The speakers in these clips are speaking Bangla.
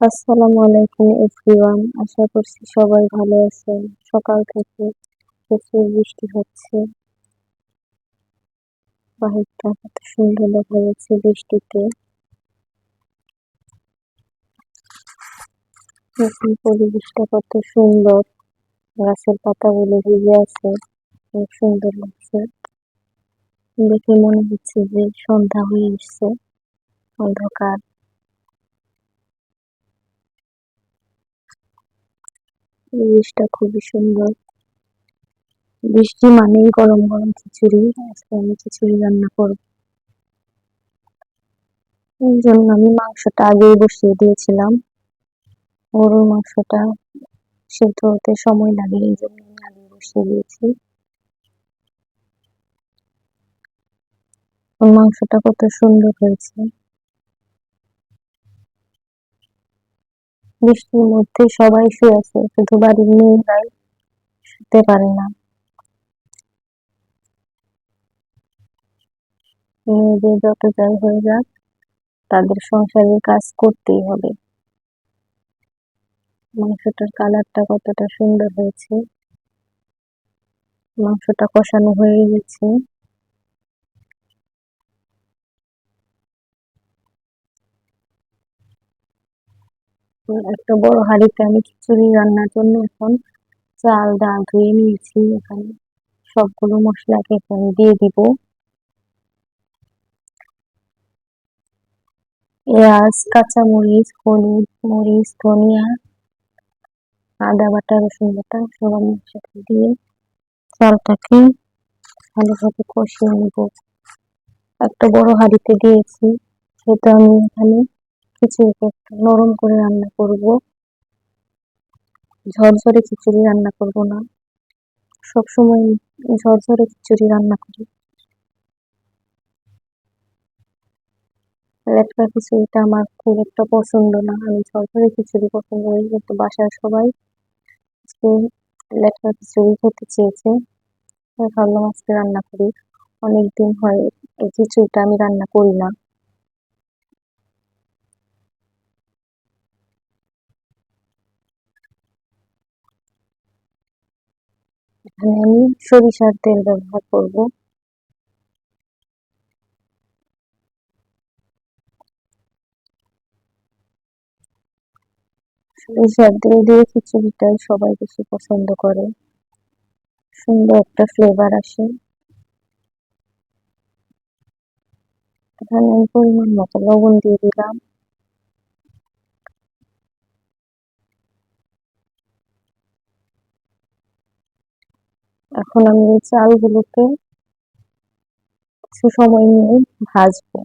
আসসালামু আলাইকুম, এভরিওয়ান। আশা করছি সবাই ভালো আছেন। সকাল থেকে প্রচুর বৃষ্টি হচ্ছে। বাহিরটা কত সুন্দর দেখা যাচ্ছে বৃষ্টিতে। এখন পরিবেশটা কত সুন্দর। গাছের পাতাগুলো ভিজে আছে খুব সুন্দর লাগছে। দেখে মনে হচ্ছে যে সন্ধ্যা হয়ে এসছে। অন্ধকার। পরিবেশটা খুবই সুন্দর। বৃষ্টি মানেই গরম গরম খিচুড়ি, আজকে আমি খিচুড়ি রান্না করব। এই জন্য আমি মাংসটা আগেই বসিয়ে দিয়েছিলাম। গরুর মাংসটা সেদ্ধ হতে সময় লাগে, এই জন্য আমি আগে বসিয়ে দিয়েছি। মাংসটা কত সুন্দর হয়েছে। বৃষ্টির মধ্যে সবাই শুয়ে আছে শুধু বাড়ির মেয়েরাই শুতে পারে না। মেয়েদের যত যাই হয়ে যাক, তাদের সংসারের কাজ করতেই হবে। মাংসটার কালারটা কতটা সুন্দর হয়েছে। মাংসটা কষানো হয়ে গেছে। একটা বড় হাঁড়িতে আমি খিচুড়ি রান্নার জন্য এখন চাল, ডাল ধুয়ে নিয়েছি। এখানে সবগুলো মশলাকে এখানে দিয়ে দিব। পেঁয়াজ, কাঁচামরিচ, হলুদ, মরিচ, ধনিয়া, আদা বাটা, রসুন বাটা সব আমি একসাথে দিয়ে চালটাকে ভালোভাবে কষিয়ে নেব। একটা বড় হাঁড়িতে দিয়েছি সেটা আমি এখানে খিচুড়িকে একটু নরম করে রান্না করব। ঝরঝরে খিচুড়ি রান্না করব না। সবসময় ঝরঝরে খিচুড়ি রান্না করি। লেটকা খিচুড়িটা আমার খুব একটা পছন্দ না। আমি ঝরঝরে খিচুড়ি পছন্দ করি, কিন্তু বাসার সবাই লেটকা খিচুড়ি খেতে চেয়েছে। ভাবলাম আজকে রান্না করি। অনেকদিন হয় এই খিচুড়িটা আমি রান্না করি না। এখানে আমি সরিষার তেল ব্যবহার করব। সরিষার তেল দিয়ে খিচুড়িটাই সবাই বেশি পছন্দ করে। সুন্দর একটা ফ্লেভার আসে। এখানে পরিমাণ মতো লবণ দিয়ে দিলাম। এখন আমি এই চালগুলোকে কিছু সময় নিয়ে ভাজবো।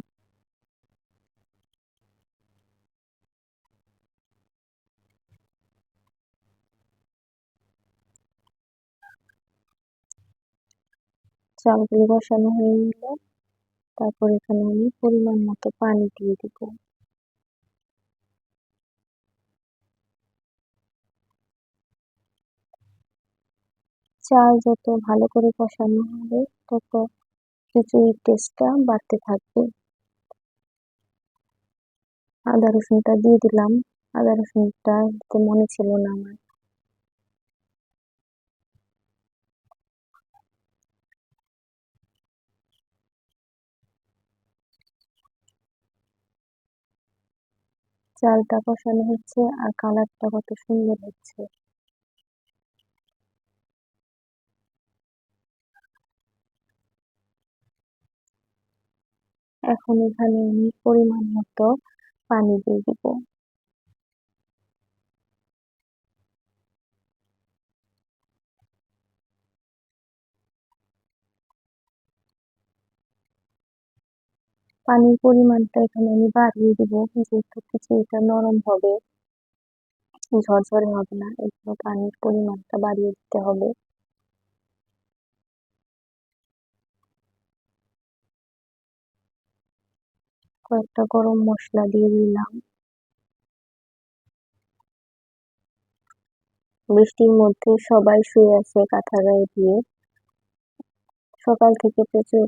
চালগুলো বসানো হয়ে গেল। তারপর এখানে আমি পরিমাণ মতো পানি দিয়ে দিব। চাল যত ভালো করে কষানো হবে, তত খিচুড়ির টেস্টটা বাড়তে থাকবে। আদা রসুনটা দিয়ে দিলাম। আদা রসুনটা তো মনে ছিল না আমার। চালটা কষানো হচ্ছে আর কালারটা কত সুন্দর হচ্ছে। এখন এখানে আমি পরিমাণ মতো পানি দিয়ে দিব। পানির পরিমাণটা এখানে আমি বাড়িয়ে দিব, যেহেতু খিচুড়িটা নরম হবে, ঝরঝরে হবে না জন্য পানির পরিমাণটা বাড়িয়ে দিতে হবে। কয়েকটা গরম মশলা দিয়ে দিলাম। বৃষ্টির মধ্যে সবাই শুয়ে আছে কাঁথা গায়ে দিয়ে। সকাল থেকে প্রচুর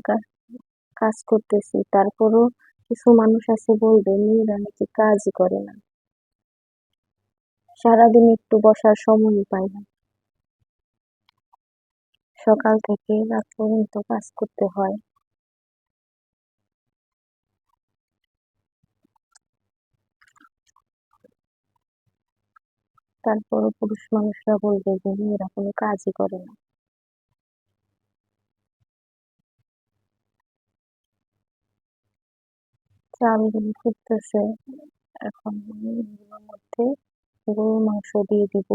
কাজ করতেছি। তারপরও কিছু মানুষ আছে বলবে, মেয়েরা নাকি কাজই করে না। সারাদিন একটু বসার সময়ই পাই না। সকাল থেকে রাত পর্যন্ত কাজ করতে হয়। তারপরও পুরুষ মানুষরা বলবে যে মেয়েরা কোনো কাজই করে না। চালগুলো ফুটতেছে এখন মধ্যে গরুর মাংস দিয়ে দিব।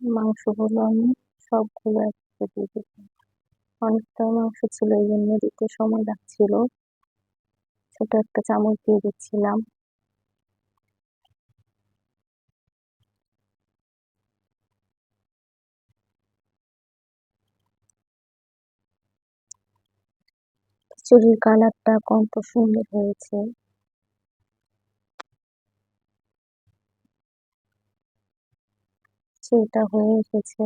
মাংসগুলো আমি সবগুলো একসাথে দিয়ে দিব অনেকটা মাংস ছিল, এই জন্য দিতে সময় লাগছিল। ছোট একটা চামচ দিয়ে দিচ্ছিলাম। খিচুড়ির কালারটা কত সুন্দর হয়েছে। সেটা হয়ে এসেছে।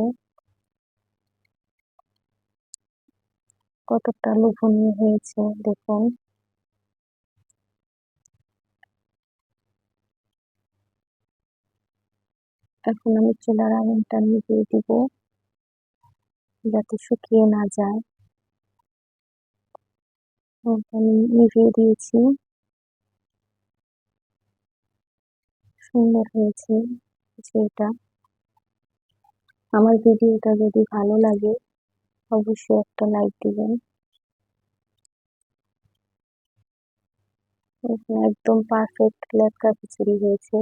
কতটা লোভনীয় হয়েছে, দেখুন। এখন আমি চুলার আগুনটা নিভিয়ে দিব, যাতে শুকিয়ে না যায়। নিভিয়ে দিয়েছি। সুন্দর হয়েছে যেটা আমার ভিডিওটা যদি ভালো লাগে, অবশ্যই একটা লাইক দিবেন। একদম পারফেক্ট লেটকা খিচুড়ি হয়েছে।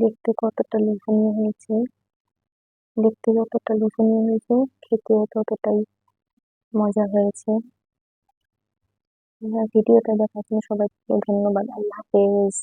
দেখতে কতটা লোভনীয় হয়েছে। দেখতে যতটা লোভনীয় হয়েছে, খেতেও ততটাই মজা হয়েছে। ভিডিওটা দেখার জন্য সবাইকে ধন্যবাদ। আল্লাহ হাফেজ।